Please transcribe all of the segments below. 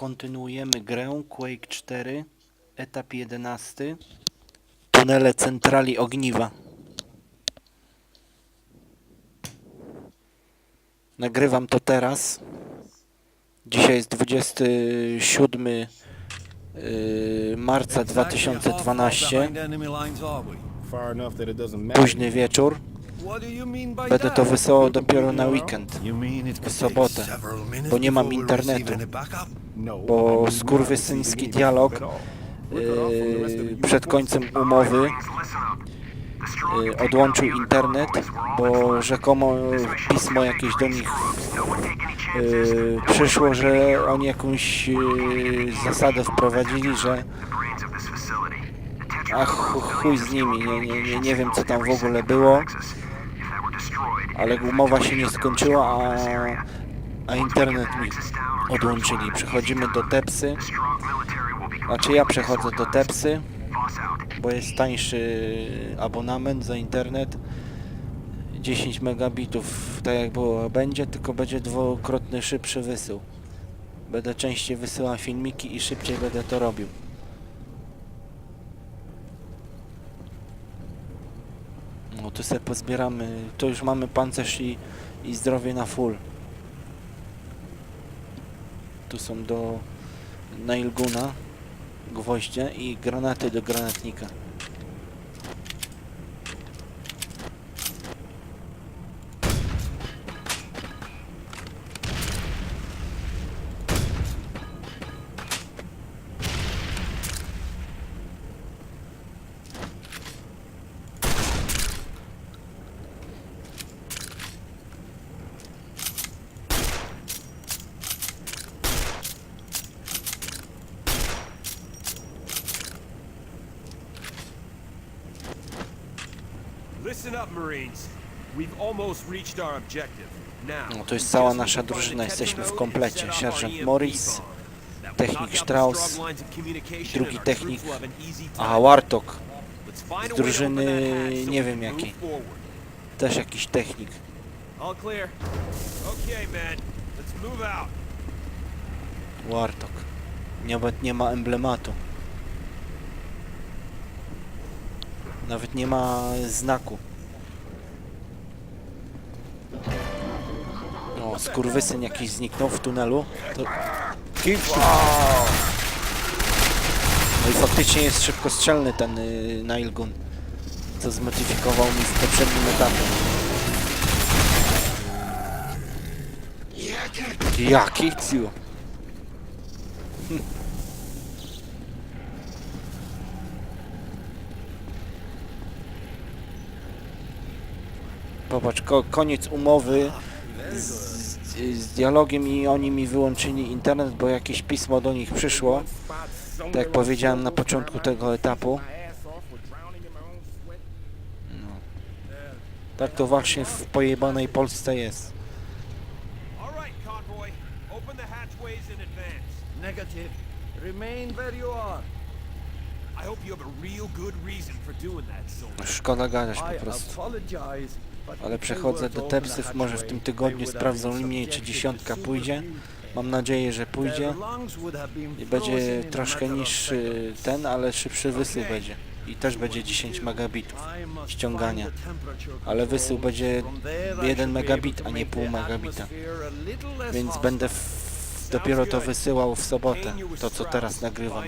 kontynuujemy grę Quake 4, etap 11. Tunele centrali ogniwa. Nagrywam to teraz. Dzisiaj jest 27 yy, marca 2012. Far enough that it doesn't matter. Późny wieczór. Będę to wysyłał dopiero na weekend. w sobotę, bo nie mam internetu. Bo skurwysyński dialog, you przed końcem umowy yy, odłączył internet, bo rzekomo pismo jakieś do nich yy, przyszło, że oni jakąś zasadę wprowadzili, że a chu- chuj z nimi, nie, nie, nie, nie wiem co tam w ogóle było, ale umowa się nie skończyła, a, a internet mi odłączyli. Przechodzimy do Tepsy, znaczy ja przechodzę do Tepsy, bo jest tańszy abonament za internet. 10 megabitów, tak jak było, będzie, tylko będzie dwukrotny szybszy wysył. Będę częściej wysyłał filmiki i szybciej będę to robił. No tu sobie pozbieramy, to już mamy pancerz i, i zdrowie na full. Tu są do nailguna gwoździe i granaty do granatnika. Listen up, Marines. We've almost reached our objective. No to jest cała nasza drużyna, jesteśmy w komplecie. Sierżant Morris, technik Strauss, drugi technik, a Wartok, z drużyny nie wiem jakiej. też jakiś technik. Wartok. Nawet nie ma emblematu. Nawet nie ma znaku. O, skurwysyn jakiś zniknął w tunelu. To... No i faktycznie jest szybkostrzelny ten y, Nailgun, co zmodyfikował mi w poprzednim etapie. Jaki ciu? Popatrz, ko koniec umowy z, z dialogiem i oni mi wyłączyli internet, bo jakieś pismo do nich przyszło. Tak jak powiedziałem na początku tego etapu. No. Tak to właśnie w pojebanej Polsce jest. Negative. Remain where you are. I hope you have a real good reason for doing that, soldier. Szkoda gadać I po prostu. Ale przechodzę do the może w tym tygodniu sprawdzą mnie, czy dziesiątka pójdzie. Mam nadzieję, że pójdzie i będzie troszkę niższy ten, ale szybszy wysył będzie. I też będzie 10 megabitów ściągania. Ale wysył będzie From there I 1 should be megabit, a nie pół megabita. Więc będę dopiero to wysyłał w sobotę, to co teraz nagrywam.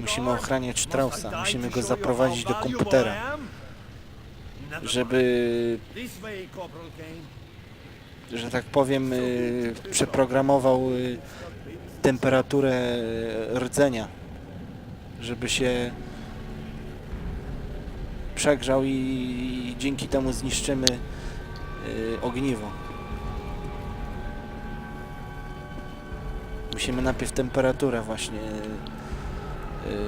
Musimy ochraniać Straussa, musimy go zaprowadzić do komputera. Żeby, że tak powiem, y, przeprogramował y, temperaturę rdzenia, żeby się przegrzał i dzięki temu zniszczymy y, ogniwo. Musimy najpierw temperaturę właśnie y,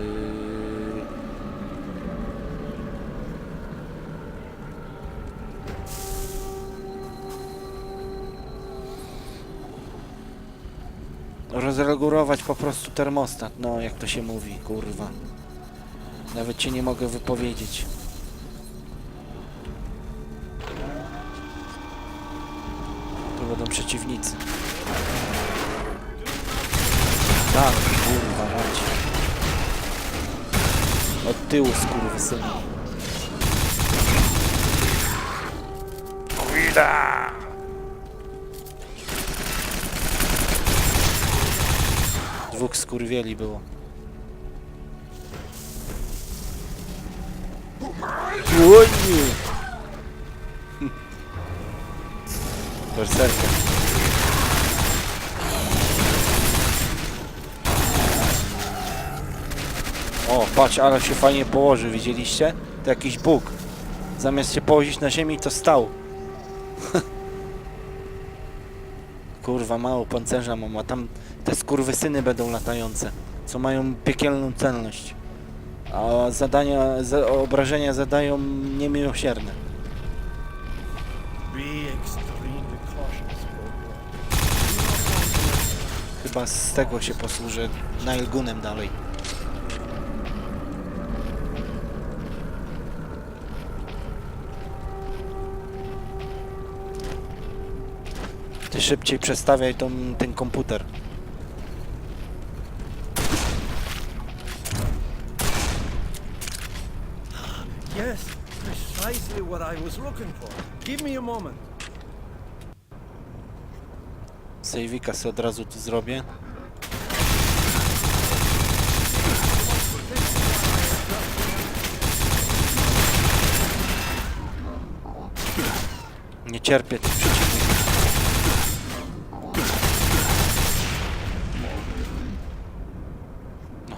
rozregulować po prostu termostat, no jak to się mówi, kurwa. Nawet cię nie mogę wypowiedzieć. Tu będą przeciwnicy. Tak, kurwa mać. Od tyłu skurwysynu. Kurwa! Dwóch skurwieli było. Ojej! Berserker. O, patrz, ale się fajnie położył, widzieliście? To jakiś bóg. Zamiast się położyć na ziemi, to stał. Kurwa, mało pancerza mam, a tam te skurwysyny będą latające, co mają piekielną celność. A zadania, za, obrażenia zadają niemiłosierne. Chyba z tego się posłużę Nailgunem dalej. Szybciej przestawiaj tą, ten komputer. Yes, precisely what I was looking for. Give me a moment. Sejwika sobie od razu tu zrobię. Nie cierpię tych przeciwników.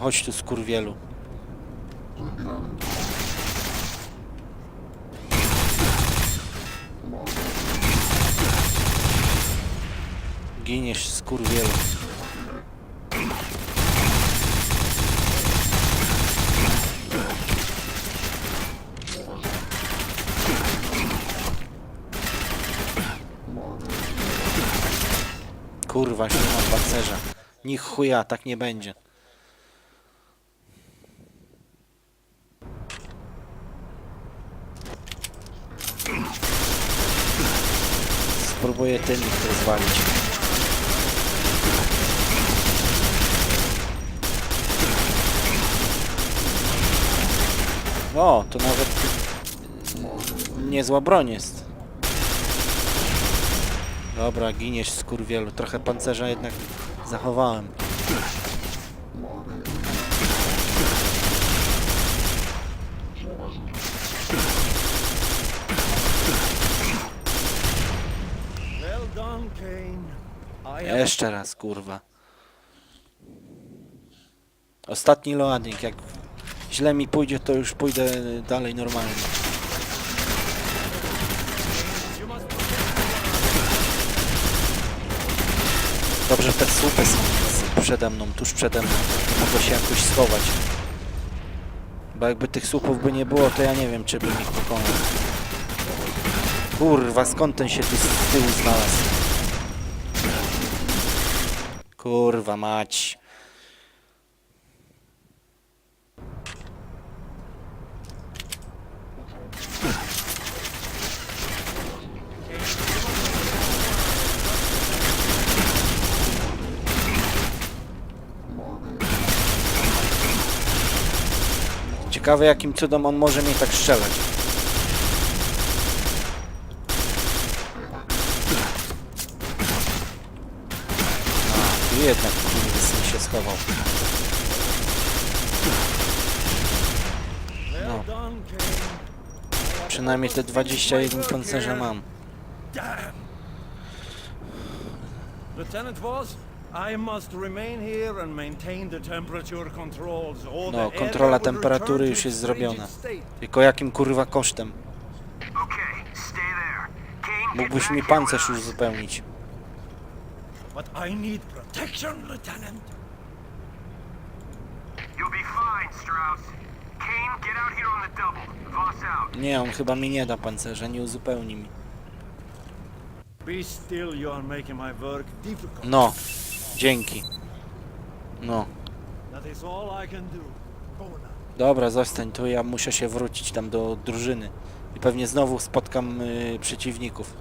Chodź tu skurwielu. Giniesz skurwielu. Kurwa, się ma pancerza. Nich chuja, tak nie będzie. Spróbuję ten ich rozwalić. O, to nawet niezła broń jest. Dobra, giniesz skurwielu. Trochę pancerza jednak zachowałem. Well done, Kane. I have Jeszcze raz, kurwa. Ostatni loading. Jak źle mi pójdzie, to już pójdę dalej normalnie. Dobrze, te słupy są przede mną, tuż przede mną. Mogę się jakoś schować. Bo jakby tych słupów by nie było, to ja nie wiem, czy bym ich pokonał. Kurwa, skąd ten się tu z tyłu znalazł? Kurwa mać. Ciekawe jakim cudem on może mnie tak strzelać. A, tu jednak kurwa się schował. Kane. Przynajmniej te 21 pancerza mam. Lieutenant Voss, I must remain here and maintain the temperature controls. No, kontrola temperatury już jest zrobiona. Tylko jakim kurwa kosztem? Mógłbyś mi pancerz już uzupełnić. But I need protection, Lieutenant. You'll be fine, Strauss. Kane, get out here on the double. Voss out. Nie, on chyba mi nie da pancerza, nie uzupełni mi. Be still, you are making my work difficult. No, dzięki. No, That is all I can do. Go now. dobra, zostań tu, ja muszę się wrócić tam do drużyny. I pewnie znowu spotkam y, przeciwników.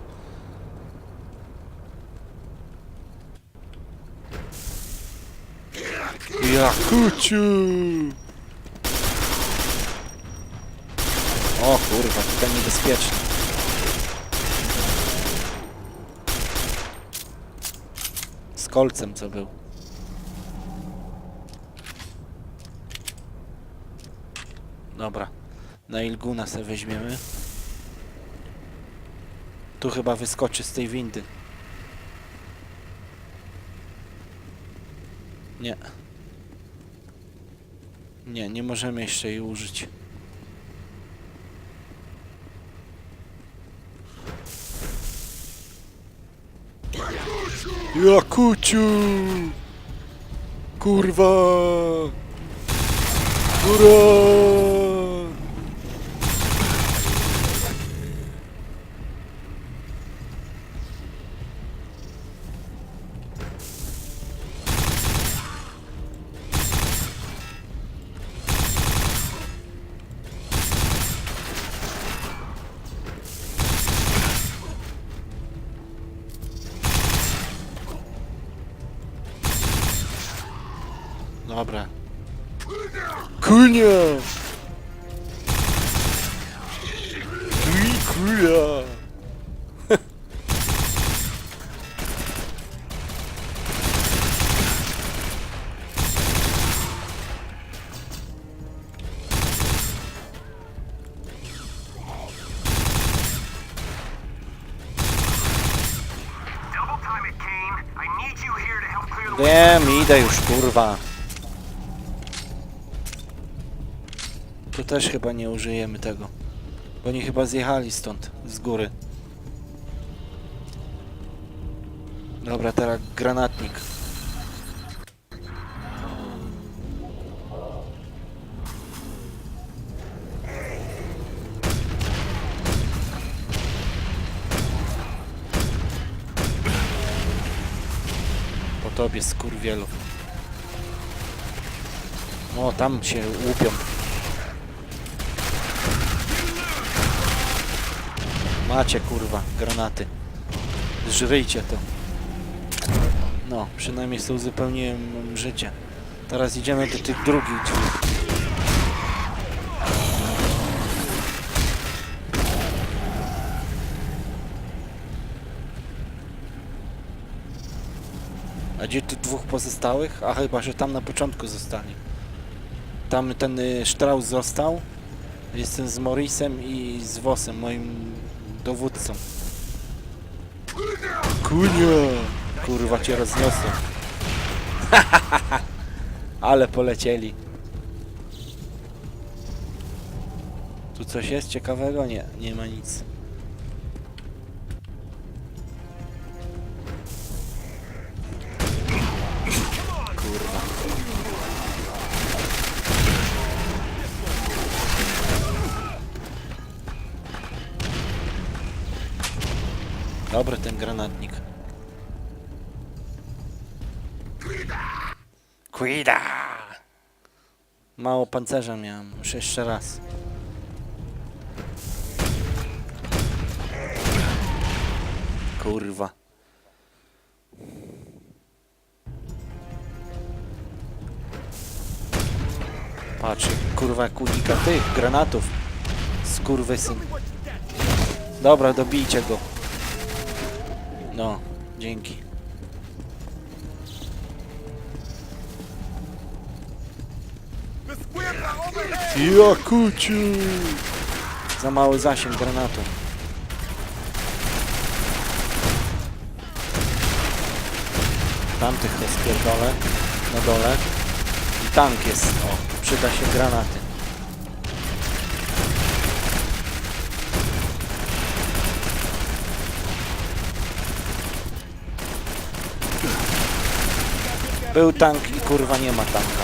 Jakuciu! O kurwa, tutaj niebezpiecznie. Z kolcem co był. Dobra. Na Ilguna sobie weźmiemy. Tu chyba wyskoczy z tej windy. Nie. Nie, nie możemy jeszcze jej użyć. Jakuciu! Kurwa! Ura! Wiem, idę już, kurwa. Tu też chyba nie użyjemy tego. Bo oni chyba zjechali stąd, z góry. Dobra, teraz granatnik. Tobie, skurwielu. O, tam się łupią. Macie, kurwa, granaty. Żryjcie to. No, przynajmniej sobie uzupełniłem życie. Teraz idziemy do tych drugich drzwi. A gdzie tych dwóch pozostałych? A chyba, że tam na początku zostali. Tam ten y, Strauss został. Jestem z Morrisem i z Wosem, moim dowódcą. Kunia! Kurwa cię rozniosę. Ale polecieli. Tu coś jest ciekawego? Nie, nie ma nic. Granatnik. Cuida! Mało pancerza miałem, muszę jeszcze raz. Kurwa. Patrz, kurwa, jak unika tych granatów. Skurwysyn. Dobra, dobijcie go. No, dzięki. Jakuciu! Za mały zasięg granatu. Tamtych rozpierdolę na dole. I tank jest. O, przyda się granaty. Był tank i kurwa nie ma tanka.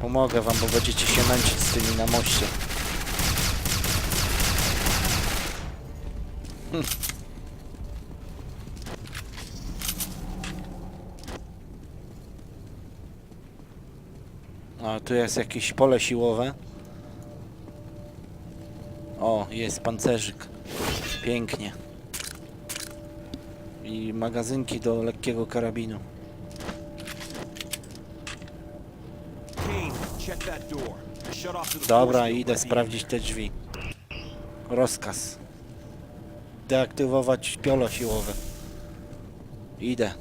Pomogę wam, bo będziecie się męczyć z tymi na moście. A tu jest jakieś pole siłowe. O, jest pancerzyk. Pięknie. I magazynki do lekkiego karabinu. Dobra, idę sprawdzić te drzwi. Rozkaz. Deaktywować piolo siłowe. Idę.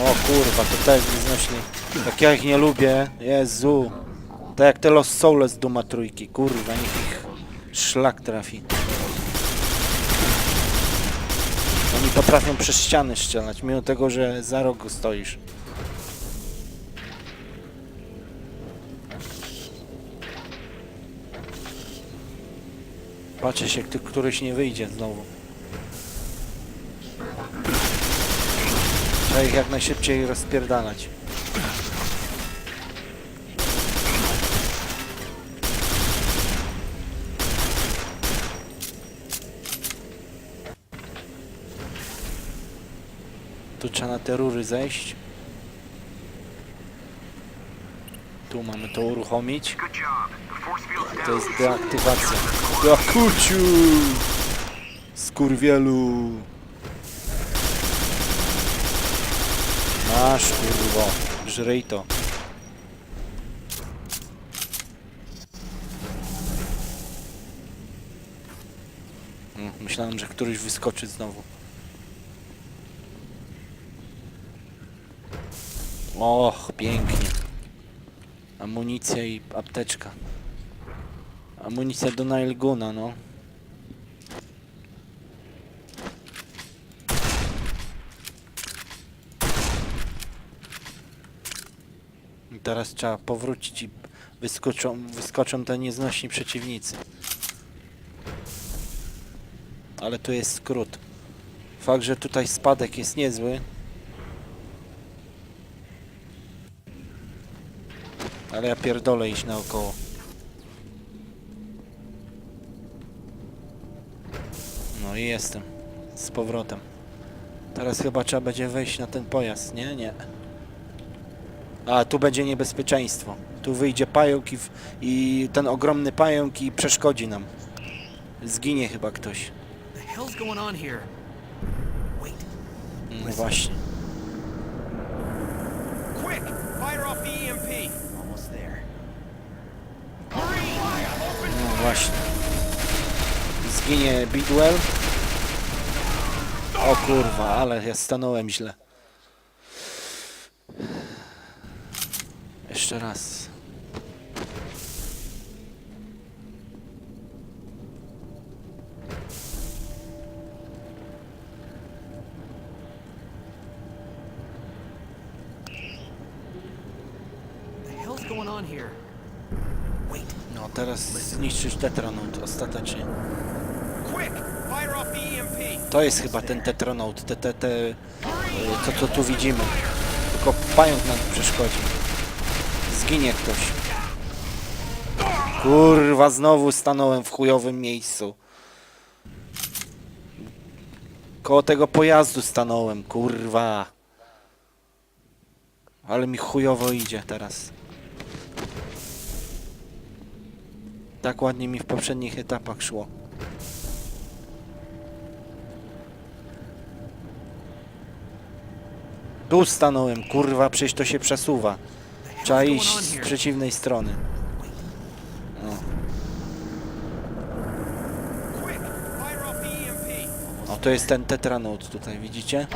O kurwa, to też nieznośny. Tak ja ich nie lubię. Jezu. Tak jak te Los Souls Duma trójki. Kurwa, niech ich szlak trafi. Oni potrafią przez ściany strzelać, mimo tego, że za rogu stoisz. Patrzę się, kto- któryś nie wyjdzie znowu. Trzeba ich jak najszybciej rozpierdalać. Trzeba na te rury zejść. Tu mamy to uruchomić. To jest deaktywacja. Jakuciu! Skurwielu! Masz kurwo, żryj to. Mm, Myślałem, że któryś wyskoczy znowu. Och, pięknie. Amunicja i apteczka. Amunicja do Nailguna, no. I teraz trzeba powrócić i wyskoczą, wyskoczą te nieznośni przeciwnicy. Ale tu jest skrót. Fakt, że tutaj spadek jest niezły. Ale ja pierdolę iść naokoło. No i jestem. Z powrotem. Teraz chyba trzeba będzie wejść na ten pojazd, nie? Nie. A, tu będzie niebezpieczeństwo. Tu wyjdzie pająk i, w, i ten ogromny pająk i przeszkodzi nam. Zginie chyba ktoś. No właśnie. Quick, fire off the EMP. almost there. No właśnie. Zginie Bidwell. O kurwa, ale ja stanąłem źle. Jeszcze raz. No teraz zniszczysz Tetranout ostatecznie. To jest chyba ten Tetranout, te, te, te, to co tu widzimy. Tylko pająk nam przeszkodzi. Zginie ktoś. Kurwa, znowu stanąłem w chujowym miejscu. Koło tego pojazdu stanąłem, kurwa. Ale mi chujowo idzie teraz. Tak ładnie mi w poprzednich etapach szło. Tu stanąłem, kurwa, przecież to się przesuwa. Trzeba iść z przeciwnej strony. EMP. O, to jest ten tetranout tutaj, widzicie?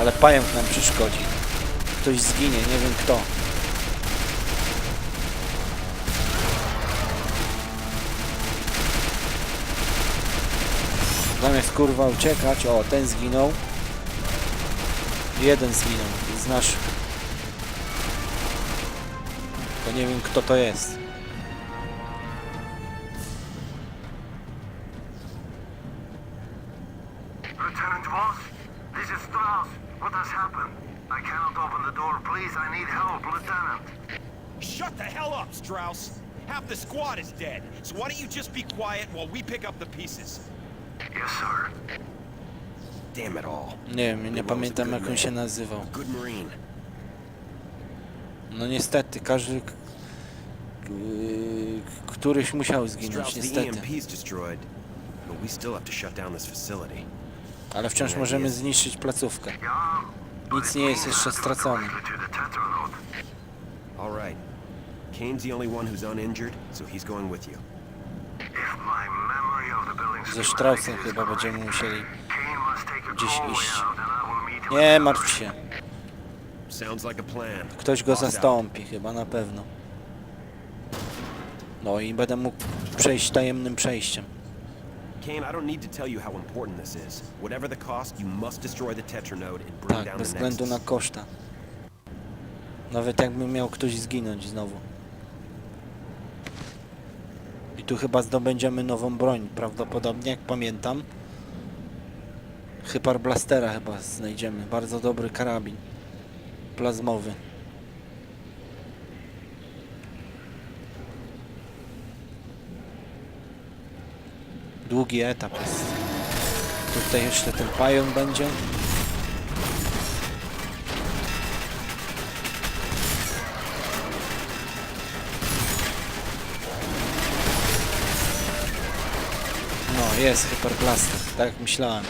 Ale pająk nam przeszkodzi. Ktoś zginie, nie wiem kto. Zamiast kurwa uciekać, o, ten zginął. Jeden zginął z naszych. To nie wiem kto to jest. Lieutenant Voss, this is Strauss. What has happened? I cannot open the door. Please, I need help, Lieutenant. Shut the hell up, Strauss. Half the squad is dead. So why don't you just be quiet while we pick up the pieces? Yes, sir. Damn it all. Nie wiem, nie pamiętam jak on się nazywał. Good Marine. No niestety, każdy, któryś musiał zginąć, niestety. EMP's destroyed, but we still have to shut down this facility. Ale wciąż możemy zniszczyć placówkę. Nic nie jest jeszcze stracone. To the Tetranode. All right. Kane's the only one who's uninjured, so he's going with you. If my memory of the building Ze Straussem chyba będziemy musieli... Kane must take a Gdzieś iść. Nie martw się. Ktoś go zastąpi chyba, na pewno. No i będę mógł przejść tajemnym przejściem. Kane, I don't need to tell you how important this is. Whatever the cost, you must destroy the Tetranode and bring Tak, down bez the względu na Nexus. koszta. Nawet jakby miał ktoś zginąć znowu. I tu chyba zdobędziemy nową broń, prawdopodobnie, jak pamiętam. Hyper Blastera chyba znajdziemy. Bardzo dobry karabin. Plazmowy. Długi etap jest. Tutaj jeszcze ten pająk będzie. No, jest Hyperblaster, tak myślałem.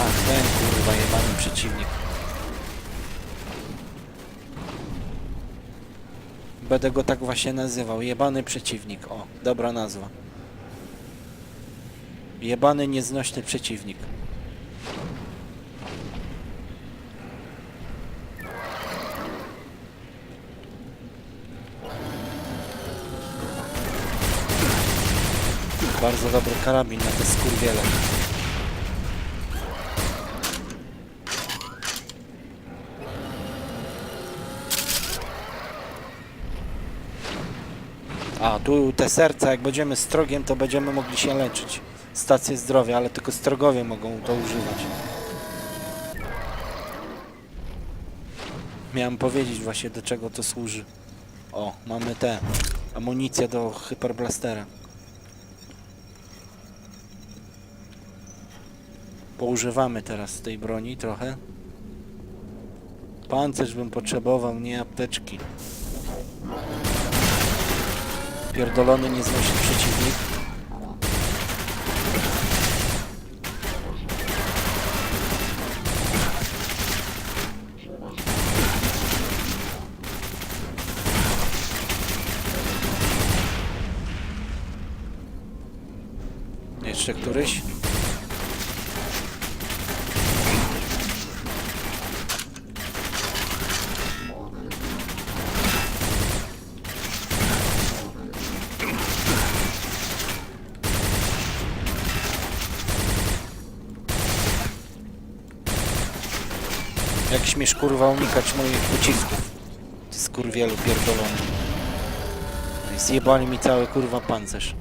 Ach, ten kurwa jebany przeciwnik. Będę go tak właśnie nazywał. Jebany przeciwnik. O, dobra nazwa. Jebany nieznośny przeciwnik. Bardzo dobry karabin na te skurwiele. A, tu te serca, jak będziemy strogiem, to będziemy mogli się leczyć. Stacje zdrowia, ale tylko strogowie mogą to używać. Miałem powiedzieć właśnie do czego to służy. O, mamy te amunicję do hyperblastera. Poużywamy teraz tej broni trochę. Pancerz bym potrzebował, nie apteczki. Pierdolony nieznośny przeciwnik. Jeszcze któryś? Śmiesz kurwa unikać moich ucisków? Ty skurwielu pierdolony. Zjebali mi cały kurwa pancerz.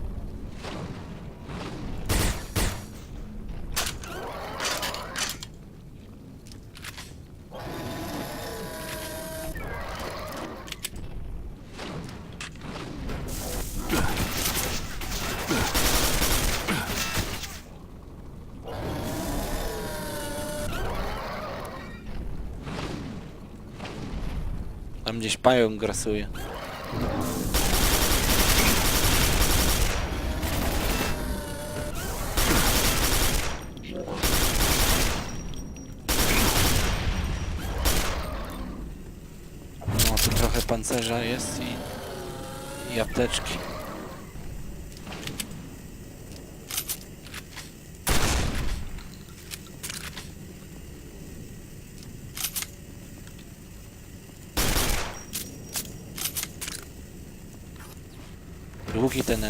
Tam gdzieś pająk grasuje. No tu trochę pancerza jest i, i apteczki.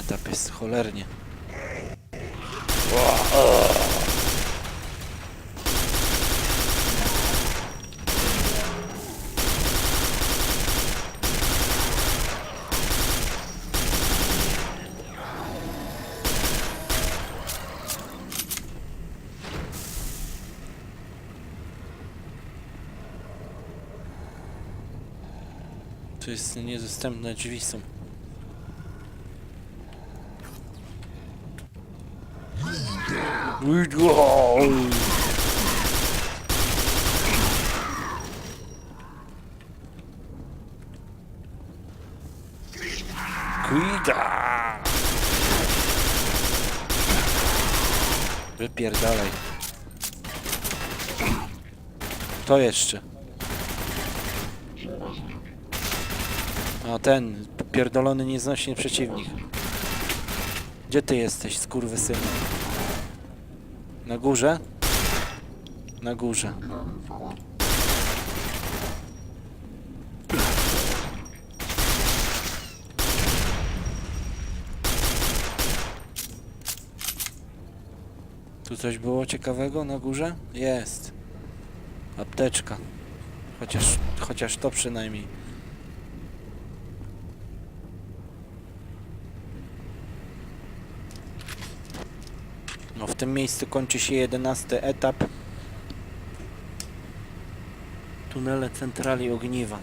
etap jest cholernie. To jest niedostępne drzwi są. Quiga! Wypierdalaj. To jeszcze. A ten, pierdolony nieznośny przeciwnik. Gdzie ty jesteś, skurwysynu? Na górze? Na górze. Tu coś było ciekawego na górze? Jest. Apteczka. Chociaż, chociaż to przynajmniej. No w tym miejscu kończy się jedenasty etap. Tunele centrali ogniwa.